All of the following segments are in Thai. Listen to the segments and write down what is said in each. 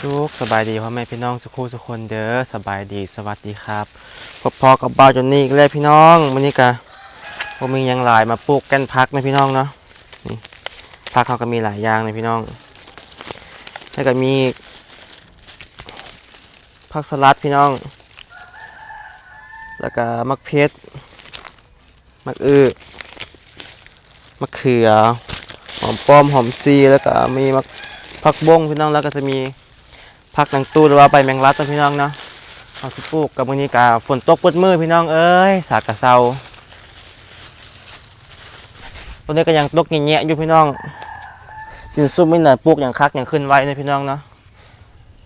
สุขสบายดีพ่อแม่พี่น้องสุขุสุกคนเด้อสบายดีสวัสดีครับพบพอกับบ่าจนนี่อีกแล้วพี่น้องวันนี้กะผมมียังหลายมาปลูกกันพักนะพี่น้องเนาะนี่พักเขาก็มีหลายอย่างเลยพี่น้องแล้วก็มีผักสลัดพี่น้อง แล้วก็มะเพชรมะอื้อมะเขือหอมป้อมหอมซีแล้วก็มีมะผักบงพี่น้องแล้วก็จะมี ผักนางตู้หรือว่าใบแมงลัดนะพี่น้องเนาะเอาสิปลูกกับมือนี้กาฝนตกปดมือพี่น้องเอ้ยสากกระเซาตัวนี้ก็ยังตกแงะๆอยู่พี่น้องดินซุ่มไม่หนาปลูกอย่างคักอย่างขึ้นไว้นะพี่น้องเนาะ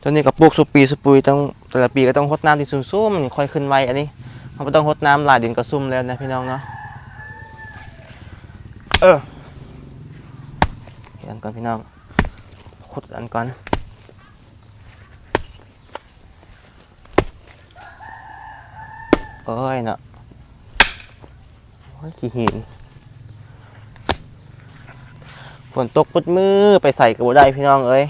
ตัวนี้ก็ปลูกสุปีสุปุยต้องแต่ละปีก็ต้องรดน้ำดินซุ่มๆมันค่อยขึ้นไว้อันนี้มันไม่ต้องรดน้ำหลายดินก็ซุ่มแล้วนะพี่น้องเนาะเออเห็นก่อนพี่น้องขุดอันก่อน เอ้ยเนาะโอ้ยขี้หินฝนตกปุดมือไปใส่กับบ่ได้พี่น้องเอ้ย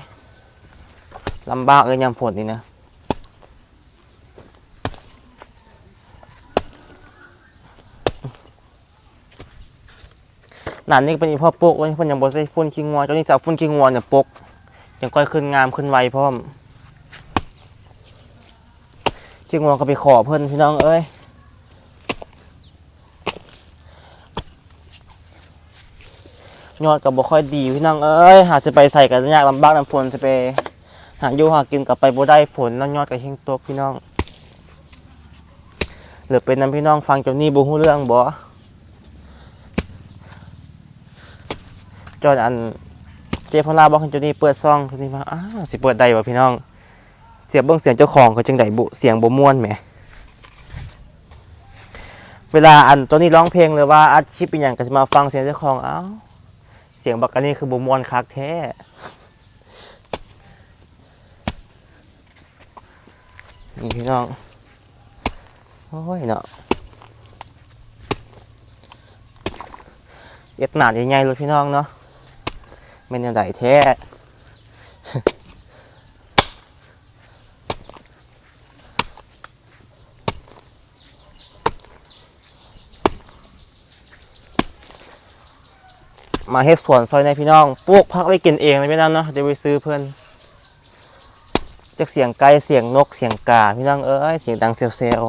ลำบากเลยยามฝนนี่นะหนานนี่เป็นอีพ่อปลูกไว้เพิ่นยังบ่ใส่ฟุ้นขี้งัวเจ้านี่จะฟุ้นขี้งัวเนี่ยปลูกยังค่อยขึ้นงามขึ้นไวพร้อมจิงวงก็ไปขอเพิ่นพี่น้องเอ้ย ยอดก็บ่ค่อยดีพี่น้องเอ้ยหาจะไปใส่กันยากลำบากลำฝนจะไปหาอยู่หากินกับไปบ่ได้ฝนแล้วยอดก็เฮงตกพี่น้องหรือเป็นน้ำพี่น้องฟังเจ้านี่บ่ฮู้เรื่องบ่จอดอันเจพลาบอกให้เจ้านี่เปิดซองเจ้านี่มาอ้าวสิเปิดได้บ่พี่น้อง เสียบเบิ่งเสียงเจ้าของเขาจังไดบุเสียงบ่ม่วนแหมเวลาอันตัวนี้ร้องเพลงหรือว่าอัดคลิปเป็นหยังก็สิมาฟังเสียงเจ้าของอ้าว เสียงบักอันนี้คือบมวนคักแท้นี่พี่น้อง โอ้ยเนาะเอ็ดหนาดใหญ่ๆเลยพี่น้องเนาะเป็นยังไงแท้ มาเฮ็ดสวนซอยในพี่น้องปลูกพักไว้กินเองเลยพี่น้องเนาะเดี๋ยวไปซื้อเพื่อนจากเสียงไก่เสียงนกเสียงกาพี่น้องเอ้ยเสียงดังเซลเซล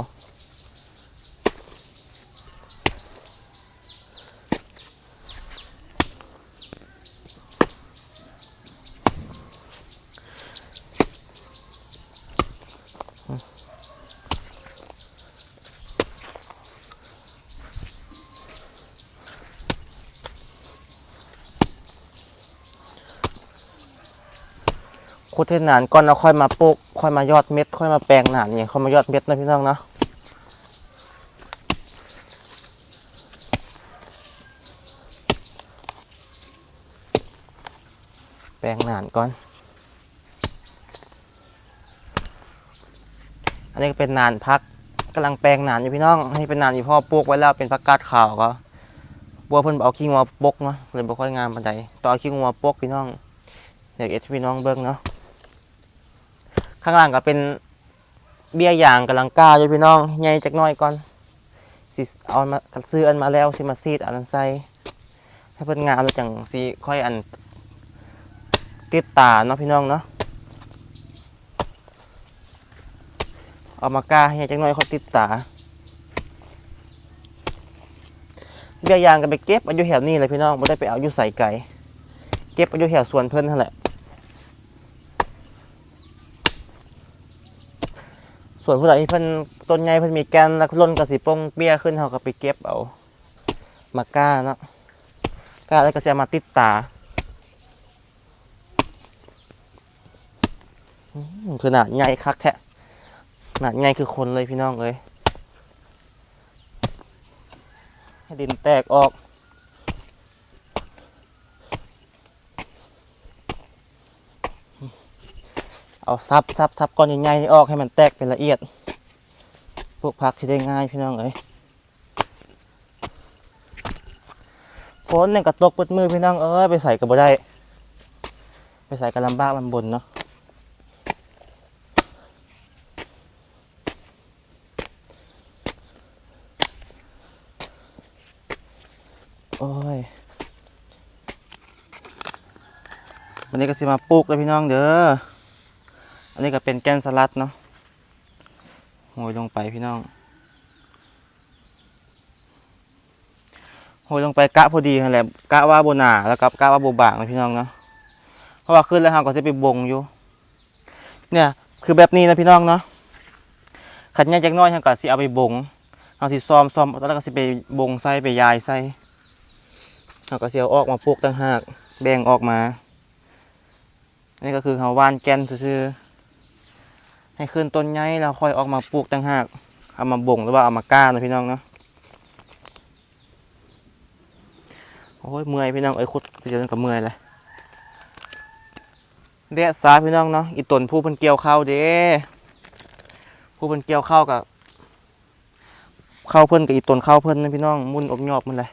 คุดเทนานก่อนแล้วค่อยมาปลูกค่อยมายอดเม็ด ค่อยมาแปลงหนานเนี่ยค่อยมายอดเม็ดนะพี่น้องเนาะแปลงหนานก่อน อันนี้ก็เป็นหนานพักกำลังแปลงหนานอยู่พี่น้องให้เป็นหนานอยู่พ่อปลูกไว้แล้วเป็นผักกาดขาวก็บัวเพิ่นเอาขี้งัวปกเนาะเลยบ่ค่อยงามปานใดต่อขี้งัวปกพี่น้องเดี๋ยวเอชพี่น้องเบิ่งเนาะ ข้างล่างก็เป็นเบี้ยยางกำลังก้าอยู่พี่น้องใหญ่จักน่อยก่อนสิเอามาซื้ออันมาแล้วสิมาซีดอันใส่ให้เพิ่นงามแล้วจังสิค่อยอันติดตาเนาะพี่น้องเนาะเอามาก้าให้จังน้อยเขาติดตาเบี้ยยางกันไปเก็บอายุแถวนี้เลยพี่น้องไม่ได้ไปเอาอยู่ใส่ไก่เก็บอายุแถวสวนเพิ่นนั่นแหละ ส่วนผู้ใดที่เพิ่นต้นใหญ่เพิ่นมีแกนแล้วล้นกระสีปงเบี้ยขึ้นเขาก็ไปเก็บเอามาก้าเนาะก้าแล้วก็จะมาติดตาอืมขนาดใหญ่คักแท้ขนาดไงคือคนเลยพี่น้องเลยให้ดินแตกออก เอาซับซับซับก้อนใหญ่ๆออกให้มันแตกเป็นละเอียด พวกผักที่ได้ง่ายพี่น้องเอ้ยฝนเนี่ยกระตกปิดมือพี่น้องเอ้ยไปใส่กับบ่ได้ ไปใส่กับลำบากลำบนเนาะโอ้ยวันนี้ก็สิมาปลูกเลยพี่น้องเด้อ อันนี้ก็เป็นแกนสลัดเนาะโหยลงไปพี่น้องโหยลงไปกะพอดีนั่นแหละกะว่าโบนาแล้วก็กะว่าโบบางนะพี่น้องเนาะเพราะว่าขึ้นแล้วเราก็จะไปบงอยู่ เนี่ย คือแบบนี้นะพี่น้องเนาะขัดแยกจักน้อยเราก็สิเอาไปบงเอาสิซ้อมซ้อมแล้วก็สิไปบงใส่ไปยายใส่เราก็สิเอาออกมาปลูกต่างหากแบ่งออกมา นี่ก็คือเขาว่านแกนซื่อๆ ให้ขึ้นต้นใหญ่แล้วค่อยออกมาปลูกต่างหากเอามาบ่งหรือว่าเอามาก้านะพี่น้องเนาะโอ้ยเมื่อยพี่น้องเอ้ยคุดเดี๋ยวนี้ก็เมื่อยเลยเดะซาพี่น้องเนาะอีตนผู้เพิ่นเกี่ยวข้าวเด้ผู้เพิ่นเกี่ยวข้าวกับข้าวเพิ่นกับอีตนข้าวเพิ่นนะพี่น้องมุ่นอบยอบมันเลย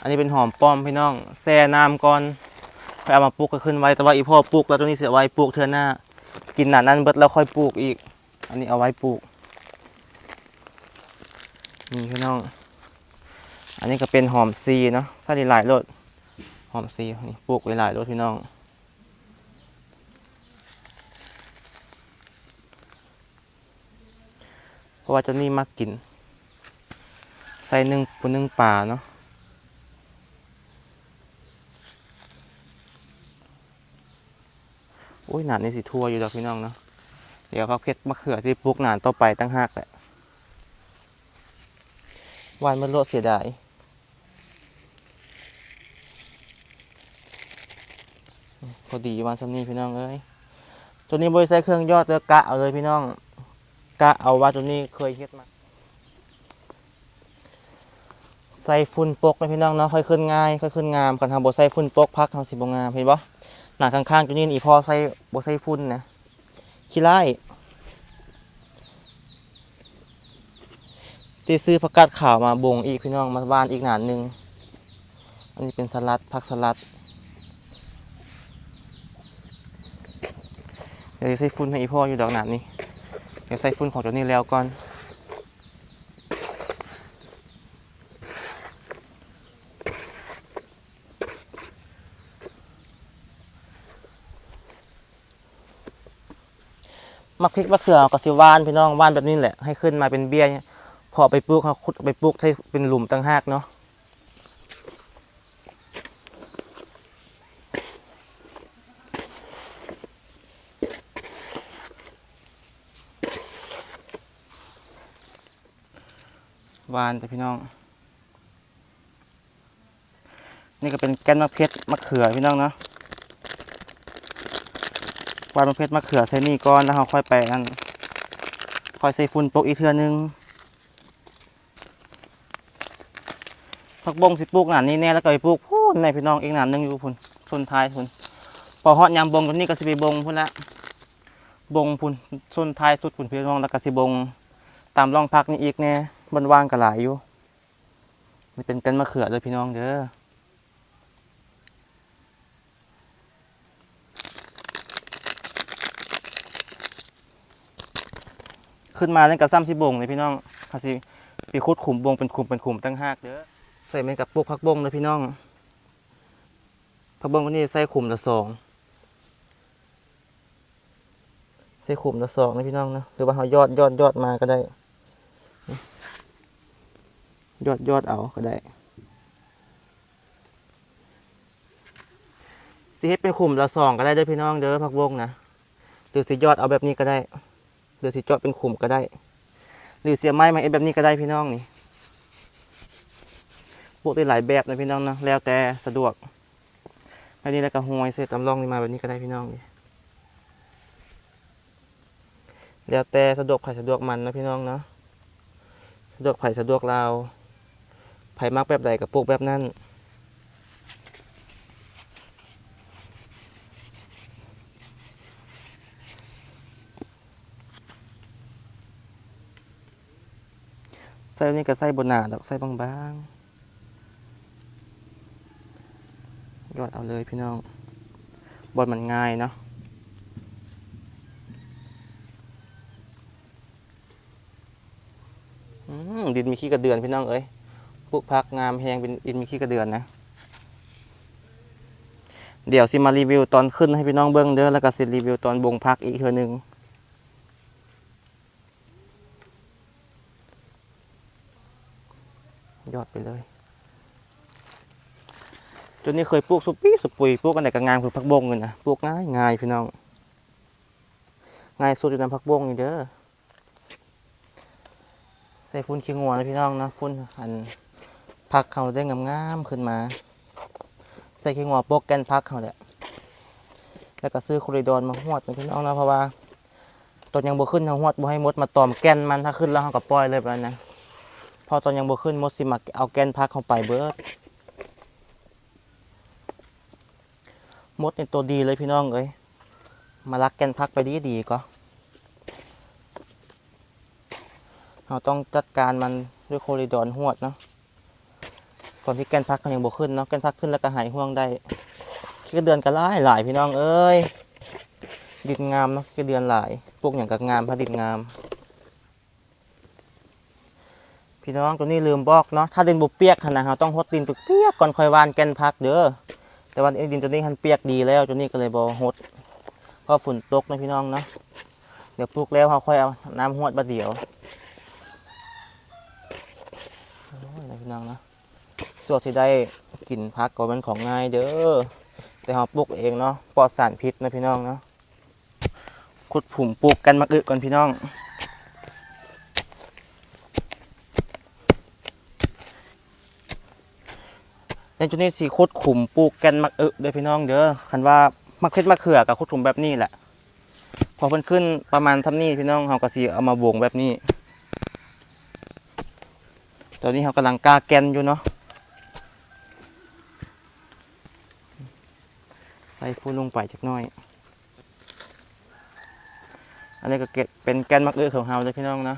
อันนี้เป็นหอมป้อมพี่น้องแช่น้ำก่อนค่อยเอามาปลูกก็ขึ้นไว้แต่ว่าอีพ่อปลูกแล้วตัวนี้เสียไว้ปลูกเทื่อหน้า กินหนานั้นเบิดแล้วค่อยปลูกอีก อันนี้เอาไว้ปลูกนี่พี่น้อง อันนี้ก็เป็นหอมซีเนาะถ้าด้หลายรสหอมซีนี่ปลูกไว้หลายรสพี่น้องเพราะว่าเจ้านี่มักกิน ใส่นึ่งปูนึ่งปลาเนาะ อุ้ยหนานนี่สิทั่วอยู่ดอกพี่น้องเนาะเดี๋ยวพักเพชรมะเขือที่ปลูกหนานต่อไปตั้งหากแหละวานมันโลดเสียดายพอดีวานสำนีพี่น้องเอ้ยตัวนี้บริใส่เครื่องยอดเลือกะเอาเลยพี่น้องกะเอาว่าตัวนี้เคยเฮ็ดมาใส่ฝุ่นปกนะพี่น้องเนาะค่อยขึ้นง่ายค่อยขึ้นงามกันทำบ่ใส่ฝุ่นปกพักเฮาสิบ่งามเห็นบ่ หน้าข้างๆตัวนี้อีพอใส่บ่ใส่ฝุ่นนะขี้ไล่ที่ซื้อผักกาดขาวมาบ่งอีกพี่น้องมาบ้านอีกหนานหนึ่งอันนี้เป็นสลัดผักสลัดเดี๋ยวใส่ฟุ้นให้อีพ่ออยู่ดอกหนานนี้เดี๋ยวใส่ฟุ้นของเจ้านี้แล้วก่อน มักพริกมะเขือกับสิว่านพี่น้องว่านแบบนี้แหละให้ขึ้นมาเป็นเบี้ยพอไปปลูกเขาขุดไปปลูกให้เป็นหลุมตั้งหากเนาะวานแต่พี่น้อง นี่ก็เป็นแกนมะเพชรมะเขือพี่น้องเนาะ วานมะเพชรมะเขือใส่นี่ก่อนแล้วเราค่อยไปอันคอยใส่ฝุ่นปกอีกเทือนึงผักบงสิปลูกหนานนี้แน่แล้วก็ไปปลูกพูนในพี่น้องอีกหนานนึงอยู่พุ่นชนท้ายพุ่นพอฮอดยามบงตัวนี้ก็สิไปบงพุ่นละบงพุ่นชนท้ายสุดพุ่นพี่น้องแล้วก็สิบง ตามร่องพักนี่อีกแน่บนว่างก็หลายอยู่นี่เป็นกันมะเขือเลยพี่น้องเด้อ ขึ้นมาแล้วก็ซ้ำสิบงเลยพี่น้องเขาสิไปขุดขุมบงเป็นขุมเป็นขุมตั้งหากเด้อใส่เม็ดกับปลูกผักบงเลยพี่น้องผักบงคนนี้ใส่ขุมละสองใส่ขุมละสองนะพี่น้องนะหรือว่าเขายอดยอดยอดมาก็ได้ ยอดยอดเอาก็ได้สิเฮ็ดเป็นขุมละสองก็ได้เด้อพี่น้องเด้อผักบงนะหรือสิยอดเอาแบบนี้ก็ได้ หรือสิเจาะเป็นขุมก็ได้ หรือเสียไม้มาเอ็ดแบบนี้ก็ได้พี่น้องนี่ปลูกได้หลายแบบนะพี่น้องนะแล้วแต่สะดวกอันนี้แล้วก็หวยเสร็จตำล่องนี่มาแบบนี้ก็ได้พี่น้องนี่แล้วแต่สะดวกไผ่สะดวกมันนะพี่น้องเนาะสะดวกไผ่สะดวกเราไผ่มักแบบใดกับปลูกแบบนั้น ส่นี้ก็ใส่บนหนาดอกใส่บางๆยอดเอาเลยพี่น้องบอลมันง่ายเนาะอืมดินมีขี้กระเดือนพี่น้องเอ้ยปลูกพักงามแหงเป็นอินมีขี้กระเดือนนะเดี๋ยวสิมารีวิวตอนขึ้นให้พี่น้องเบิ้งเด้อแล้วก็สิรีวิวตอนบงพักอีกเทือหนึงยอดไป เลย จนนี้เคยปลูกสุปี้สุปุยปลูกกันแต่ก็งามคือพักบงเลยนะปลูกง่ายง่ายพี่น้อง ง่ายสุดอยู่ในพักบงนี่เด้อใส่ฟุ้นขี้งัวนะพี่น้องนะฟุ้นอันพักเขาได้งามๆขึ้นมา ใส่ขี้งัวโปกแกนพักเขาแหละแล้วก็ซื้อคอริดอนมาหวดนะพี่น้องนะเพราะว่าตอนยังบ่ขึ้นเขาหวดบ่ให้มดมาตอมแกนมันถ้าขึ้นแล้วเขาก็ปล่อยเลยแบบนั้นนะ พอตอนยังบ่ขึ้นมดสิมาเอาแกนพักเข้าไปเบิดมดในตัวดีเลยพี่น้องเอ้ยมารักแกนพักไปดีดีก็เราต้องจัดการมันด้วยโคริดอนหวดเนาะตอนที่แกนพักมันยังบกขึ้นเนาะแกนพักขึ้นแล้วก็หายห่วงได้ขี้เดือนก็หลายหลายพี่น้องเอ้ยดินงามเนาะขี้เดือนหลายปลูกอย่างกับงามพระดินงาม พี่น้องตัวนี้ลืมบอกเนาะถ้าดินบุเปียกขนาดเราต้องหดดินเปียกก่อนค่อยวานแกนพักเด้อแต่ว่าไอ้ดินตัวนี้มันเปียกดีแล้วตัวนี้ก็เลยบอหดเพราะฝนตกนะพี่น้องเนาะเดี๋ยวปลูกแล้วเขาค่อยเอาน้ำหวดมาเดี๋ยวนะพี่น้องนะส่วนที่ได้กินพักก็เป็นของง่ายเด้อแต่เราปลูกเองเนาะปลอดสารพิษนะพี่น้องเนาะขุดผุ่มปลูกกันมาอึก่อนพี่น้อง ในจุดนี้สีคุดขุมปลูกแกนมักเอะเด้อพี่น้องเด้อคันว่ามักเพชรมะเขือกับคุดขุมแบบนี้แหละ พอเพิ่นขึ้นประมาณทำนี้พี่น้องเฮาก็สิเอามาบวงแบบนี้ตอนนี้เฮากำลังกาแกนอยู่เนาะใส่ฟูลงไปจักน่อย อันนี้ก็เก็บเป็นแกนมักเอะของเฮาเลยพี่น้องนะ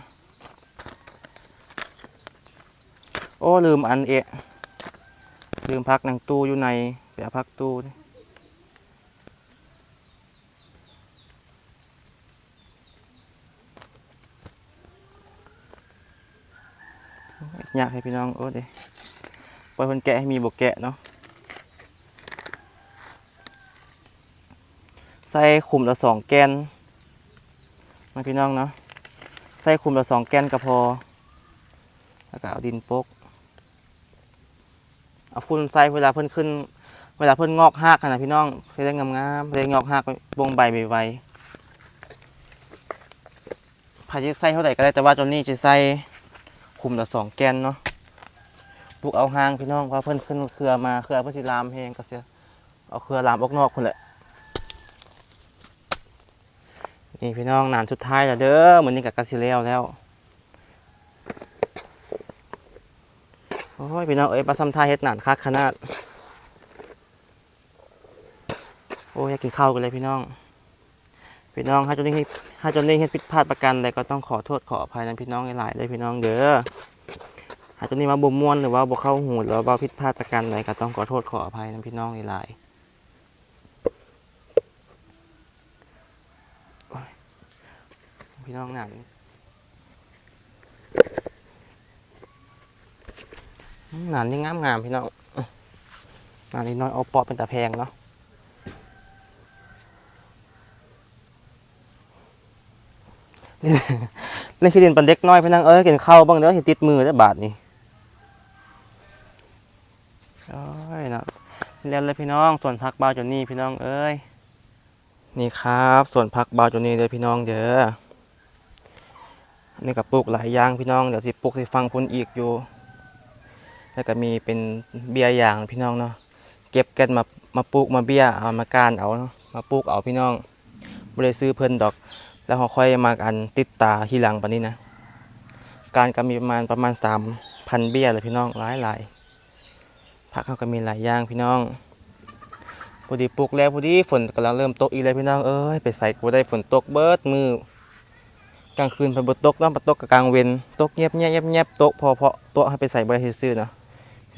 โอ้ลืมอันเอะ ลืมพักหนังตู้อยู่ในเดี๋ยพักตู้อยากให้พี่น้องโอ้เด้ปล่อยคนแกะให้มีบกแกะเนาะใส่ขุมละสองแกนมาพี่น้องเนาะใส่ขุมละสองแกนก็พอแล้วก็เอาดินโปก เอาฟุ้นใส่เวลาเพิ่นขึ้น เวลาเพิ่นงอกหากขนาดพี่น้องเพิ่นได้งามๆเพิ่นได้งอกหากวงใบไวๆพายิใส่เท่าไหร่ก็ได้แต่ว่าจนนี้จะใส่คุมละสองแกนเนาะปลูกเอาหางพี่น้องพราเพิ่นขึ้นเครือมาเครือเพิ่นสิลามแฮงก็เสียเอาเครือลามออกนอกคนแหละนี่พี่น้องนานสุดท้ายแล้วเด้อเหมือนนี้กับกาซิแล้วแล้ว โอ้ ยพี่น้องเอ้ยปลาซ้ำท่าเฮ็ดหนานคักขนาด โอ้ยอยากกินข้าวกันเลยพี่น้อง พี่น้องถ้าจนนี้ถ้าจนนี้เฮ็ดผิดพลาดประกันใดก็ต้องขอโทษขออภัยนั้นพี่น้องหลายๆเลยพี่น้องเด้อถ้าจนนี้มาบ่ม่วนหรือว่าบ่เข้าหูหรือว่าบ่ผิดพลาดประกันใดก็ต้องขอโทษขออภัยนั้นพี่น้องหลายๆพี่น้องหนาน อืม หนานนี่งามงามๆพี่น้องหนานนี่น้อยเอาเปาะเป็นตะแพงเนาะเล่นขี้ดินปันเด็กน้อยพี่น้องเอ้ยกินข้าวบ้างเด้อสิติดมือได้บาทนี่โอ้ยเนาะเล่นเลยพี่น้องส่วนพักบาจนนี่พี่น้องเอ้ยนี่ครับส่วนพักบาจนนี่เลยพี่น้องเด้อนนี่กับปลูกหลายอย่างพี่น้องเดี๋ยวสิปลูกสิฟังพุ่นอีกอยู่ แล้วก็มีเป็นเบียอย่างพี่น้องเนาะเก็บกันมามาปลูกมาเบียเอามาการเอาเนาะมาปลูกเอาพี่น้องบ่ได้ซื้อเพิ่นดอก แล้วเขาค่อยมากันติดตาทีหลังปานนี้นะ การก็มีประมาณประมาณสามพันเบี้ยเลยพี่น้องหลายหลายผักเขาก็มีหลายอย่างพี่น้องพอดีปลูกแล้วพอดีฝนกำลังเริ่มตกอีกเลยพี่น้องเอ้ยไปใส่ก็ได้ฝนตกเบิดมือกลางคืนพิ่นบตกเนาะบ่ตกกลางเวนตกเงียบเงียบเงียบตกพอเพาะตัวให้ไปใส่บ่ได้ซื่อเนาะ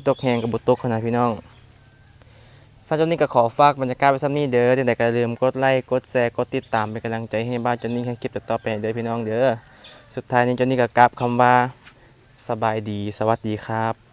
ตกแหงกับบ่ตกขนาดพี่น้องซาจนนี้ก็ขอฝากบรรยากาศไว้ซ้ำนี้เด้อจังไดก็ลืมกดไลค์กดแชร์กดติดตามเป็นกำลังใจให้บ้านจนนี้ให้คลิปต่อไปเด้อพี่น้องเด้อสุดท้ายนี้จนนี้ก็กราบคำว่าสบายดีสวัสดีครับ